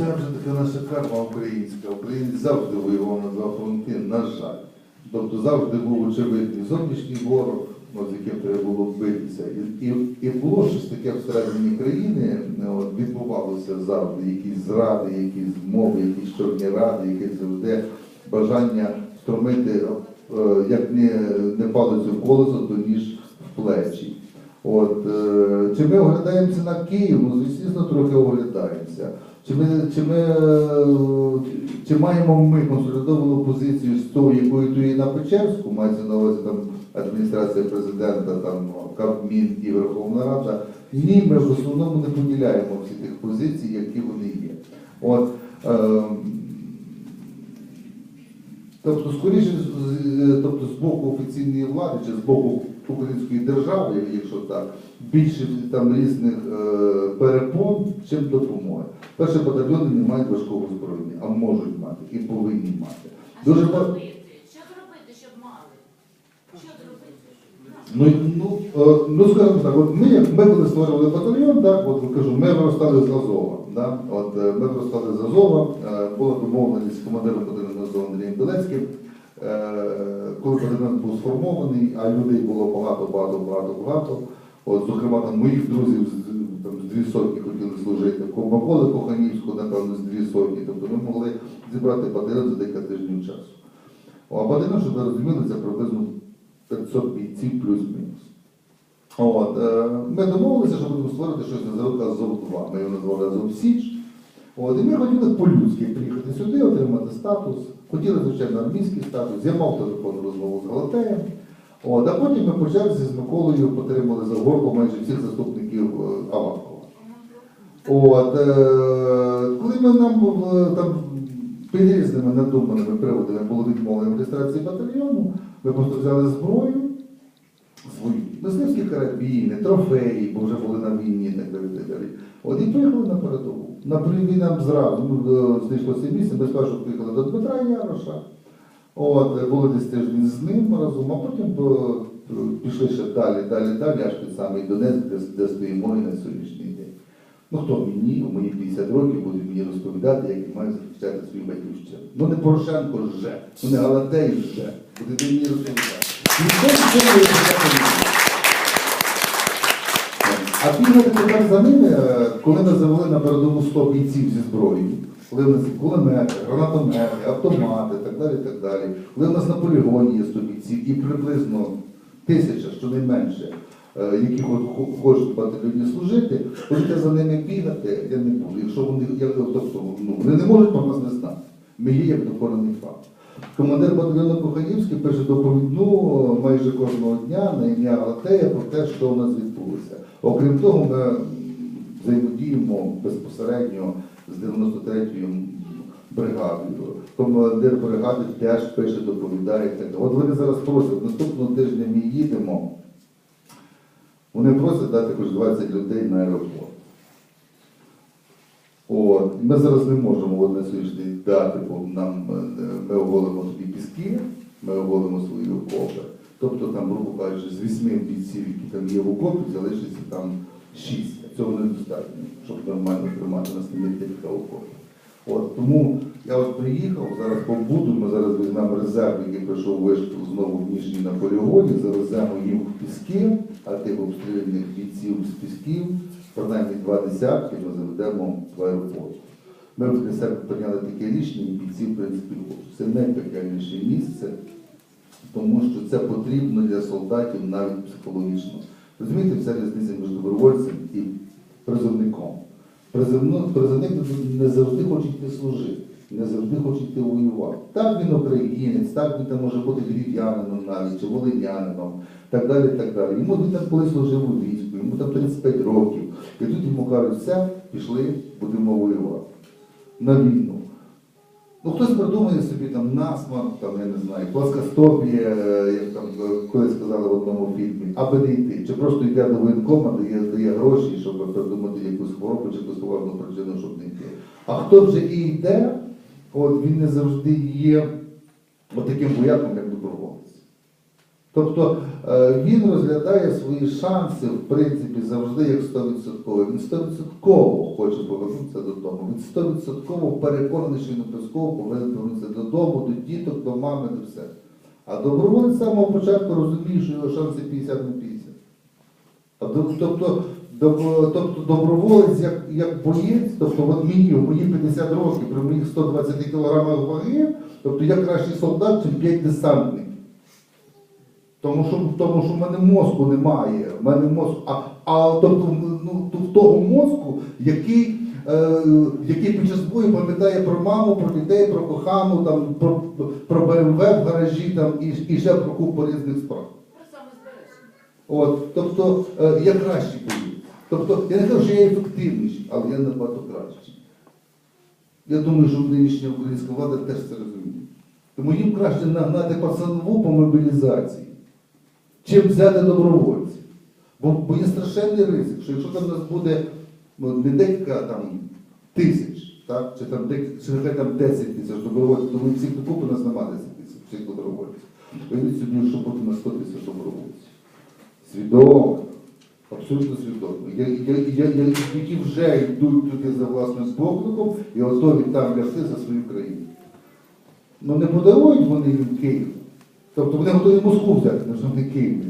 це вже така наша карма українська. Українець завжди воював на два фронти, на жаль. Тобто завжди був очевидний зовнішній ворог, з яким треба було битися. І, і, і було щось таке всередині країни, е, от, відбувалося завжди, якісь зради, якісь змови, якісь чорні ради, якесь завжди бажання встромити е, як не, не палицю в колесо, то ніж в плечі. От, е, чи ми оглядаємося на Київ? Ну, звісно, трохи оглядаємося. Чи ми, чи ми е, чи маємо ми консолідовану позицію з того, якою то є на Печерську, мається на увазі там адміністрація президента, там Кабмін і Верховна Рада? Ні, ми в основному не поділяємо всі тих позицій, які вони є. От, е, Тобто, скоріше, з- тобто, з боку офіційної влади чи з боку української держави, якщо так, більше там різних е, перепон, чим допомоги. Перші батальйони не мають важкого зброєння, а можуть мати і повинні мати. А Дуже що зробити? Що зробити, щоб мали? Що зробити? Ну, ну, е, ну скажімо так, от ми, як ми коли створювали батальйон, так, от кажу, ми виростали з Азова. Да? От, е, ми виростали з Азова, е, була домовленість з командиром батальйону Азова Андрієм Білецьким. Е, Коли батальйон був сформований, а людей було багато, багато, багато, багато. От, зокрема, там моїх друзів там, з дві сотні хотіли служити, в Миколи Коханівського, напевно, з дві сотні. Тобто ми могли зібрати батальйон за декілька тижнів часу. А батальйон, щоб ви розуміли, це приблизно 500 бійців плюс-мінус. От, е, ми домовилися, що будемо створити щось на називати Азов-2. Ми його назвали Азов Січ. От, і ми хотіли по-людськи приїхати сюди, отримати статус. Хотіли, звичайно, армійський статус. Я мав телефонну розмову з Галатеєм. От, а потім ми по з Миколою отримали за горку майже всіх заступників е, Авакова. От, е, коли ми нам е, там під різними надуманими приводами було відмовлено в реєстрації батальйону, ми просто взяли зброю свою, мисливські карабіни, трофеї, бо вже були на війні і. Так далі. От і поїхали на передову. На передовій нам зразу ну, е, знайшлося місце, ми спершу поїхали до Дмитра Яроша. От, е, були десь тиждень з ним разом, а потім е, пішли ще далі, далі, далі, аж під самий Донецьк, де, де стоїмо і на сьогоднішній день. Ну хто мені, у мої 50 років буде мені розповідати, як я маю захищати свою батьківщину. Ну не Порошенко вже, ну не Галатей вже. Буде мені розповідати. Ніхто нічого не розповідати не буде. А бігати тепер за ними, е, коли ми завели на передову 100 бійців зі зброєю, коли в нас кулемети, гранатомети, автомати, так далі, так далі. Коли в нас на полігоні є 100 бійців і приблизно тисяча, щонайменше, е, які хо- хо- хочуть батальйоні служити, будете за ними бігати, я не буду. Якщо вони, я, тобто, ну, вони не можуть про нас не знати. Ми є як доконаний факт. Командир батальйону Коханівський пише доповідну майже кожного дня на ім'я Галатея про те, що у нас відбулося. Окрім того, ми взаємодіємо безпосередньо з 93-ю бригадою. Командир бригади теж пише, доповідає. От вони зараз просять, наступного тижня ми їдемо. Вони просять дати хоч 20 людей на аеропорт. От. Ми зараз не можемо на сьогоднішній дати, бо нам е, ми оголимо тобі піски, ми оголимо свої окопи. Тобто там, грубо кажучи, з вісьми бійців, які там є в окопі, залишиться там шість. Цього недостатньо, щоб нормально тримати на стіні кілька окопів. От, тому я от приїхав, зараз побуду, ми зараз візьмемо резерв, який прийшов вишку знову в Ніжній на полігоні, завеземо їм в піски, а тих обстріляних бійців з пісків, принаймні два десятки, ми заведемо в аеропорт. Ми для себе прийняли таке рішення, і бійці, в принципі. Це найпекельніше місце, тому що це потрібно для солдатів навіть психологічно. Розумієте, вся різниця між добровольцем і призовником. Призовник не завжди хоче йти служити, не завжди хоче йти воювати. Так він українець, так він там може бути львів'янином навіть, чи волинянином, так далі, так далі. Йому він там колись служив у війську, йому там 35 років. І тут йому кажуть, все, пішли, будемо воювати. На війну. Ну, хтось придумує собі там насмак, там, я не знаю, пласкостопія, е, як там е, колись сказали в одному фільмі, аби не йти. Чи просто йде до воєнкома, дає, дає гроші, щоб придумати якусь хворобу чи якусь поважну причину, щоб не йти. А хто вже і йде, от він не завжди є от таким вояком, як. Тобто е, він розглядає свої шанси, в принципі, завжди як 100%. Він 100% хоче повернутися додому. Він 100% переконаний, що він обов'язково повинен повернутися додому, до діток, до мами, до все. А доброволець з самого початку розуміє, що його шанси 50 на 50. Тобто, тобто доброволець як, як боєць, тобто от мені, мої 50 років, при моїх 120 кілограмах ваги, тобто я кращий солдат, ніж 5 десантників. Тому що, тому що в мене мозку немає. В мене мозку, а, а тобто ну, того мозку, який, е, який під час бою пам'ятає про маму, про дітей, про кохану, там, про, про БМВ в гаражі там, і, і ще про купу різних справ. От, тобто е, я кращий боєць. Тобто я не кажу, що я ефективніший, але я набагато кращий. Я думаю, що нинішня українська влада теж це розуміє. Тому їм краще нагнати пацанову по мобілізації, чим взяти добровольців. Бо, бо є страшенний ризик, що якщо там у нас буде ну, не декілька там, тисяч, так, чи там декілька, там 10 тисяч добровольців, то ми всіх докупи нас немає 10 тисяч всіх добровольців. Уявіть сьогодні, що буде на 100 тисяч добровольців. Свідомо, абсолютно свідомо. Я, я, я, я, які вже йдуть туди за власним покликом і готові там лягти за свою країну. Ну не подарують вони їм Київ. Тобто вони готові Москву взяти, не Київ.